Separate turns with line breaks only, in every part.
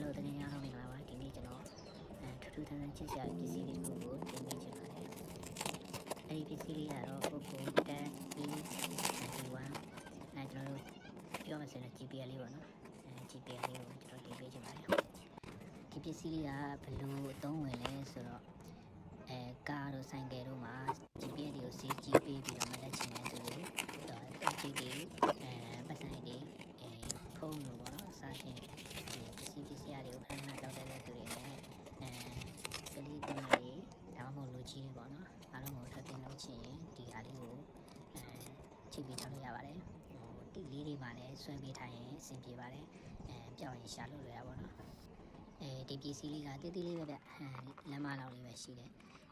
Hello တကယ်ရအောင်မင်္ဂလာပါဒီနေ့ကျွန်တော်အဲထူးထူးဆန်းဆန်းချစ်စရာပစ္စည်းလေးတစ်ခုကိုတင်ပေးချင်ပါတယ်အဲဒီပစ္စည်းလေးကတော့ Poco Tab E91 အဲကျွန်တော်တို့ပြောမှဆိုရင် GPL လေးပေါ့နော်အဲ GPL လေးကိုကျွန်တော်တင်ပေးချင်ပါတယ်ဒီပစ္စည်းလေးကဘယ်လိုအသုံးဝင်လဲဆိုတော့အဲကားတို့ဆိုင်ကယ်တို့မှာ GPL တွေကိုစီးကြည့်ပေးပြီးတော့မလက်ချင်တဲ့သူတွေတော့အကြည့်တွေအဲပတ်စံတွေအဲဖုန်းတို့ပေါ့နော်အစားရှင် ဒီပစ္စည်းပစ္စည်းတွေကိုခဏခဏတောက်တဲ့သူတွေနဲ့အဲကလေးတင်တွေဒါမှမဟုတ်လူကြီးတွေပေါ့နော်အားလုံးကိုထပ်တင်လို့ချင်ရင်ဒီဟာလေးကိုအဲချိတ်ပြီးထားလို့ရပါတယ်ဟိုတိလေးတွေပါလည်းဆွဲပေးထားရင်အဆင်ပြေပါတယ်အဲပြောင်းရင်ရှာလို့လွယ်တာပေါ့နော်အဲဒီပစ္စည်းလေးကတိတိလေးပဲဗျအဲလမ်းမလောက်လေးပဲရှိတယ်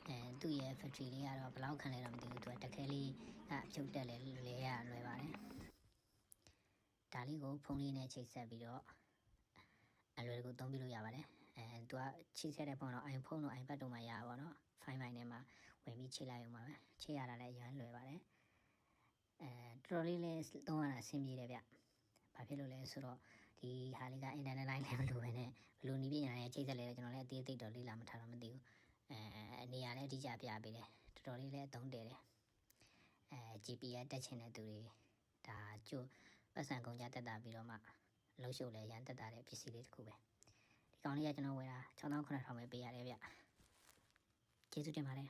အဲသူ့ရဲ့ factory လေးကတော့ဘယ်လောက်ခံလဲတော့မသိဘူးသူကတခဲလေးအဖြုတ်တက်လဲလဲရလွယ်ပါတယ်ဒါလေးကိုဖုန်းလေးနဲ့ချိတ်ဆက်ပြီးတော့အလွယ် တကူသုံးပြလို့ရပါတယ်အဲသူကချိဆက်တဲ့ဖုန်းတော့ iPhone တော့ iPad တို့မှာရပါတော့ဖိုင်မိုင်ထဲမှာဝင်ပြီးချိလိုက်အောင်ပါပဲချိရတာလည်းအရန်လွယ်ပါတယ်အဲတော်တော်လေးလည်းသုံးရတာအဆင်ပြေတယ်ဗျဘာဖြစ်လို့လဲဆိုတော့ဒီဟာလေးက internet line လည်းမလိုပဲနဲ့ဘယ်လိုနည်းပညာနဲ့ချိတ်ဆက်လဲတော့ကျွန်တော်လည်းအသေးသေးတော့လေ့လာမထားတော့မသိဘူးအဲနေရာလည်းအတိအကျပြပေးတယ်တော်တော်လေးလည်းအသုံးတည်တယ်အဲ GPS တက်ချင်တဲ့သူတွေဒါကျိုးပတ်စံကုန်ကြတက်တာပြီးတော့မှလှုပ်ရှုပ်လဲရန်တက်တာတဲ့ပစ္စည်းလေးတစ်ခုပဲဒီ ကောင်လေးကကျွန်တော်ဝယ်တာ6900ပဲပေးရတယ်ဗျကျေးဇူးတင်ပါတယ်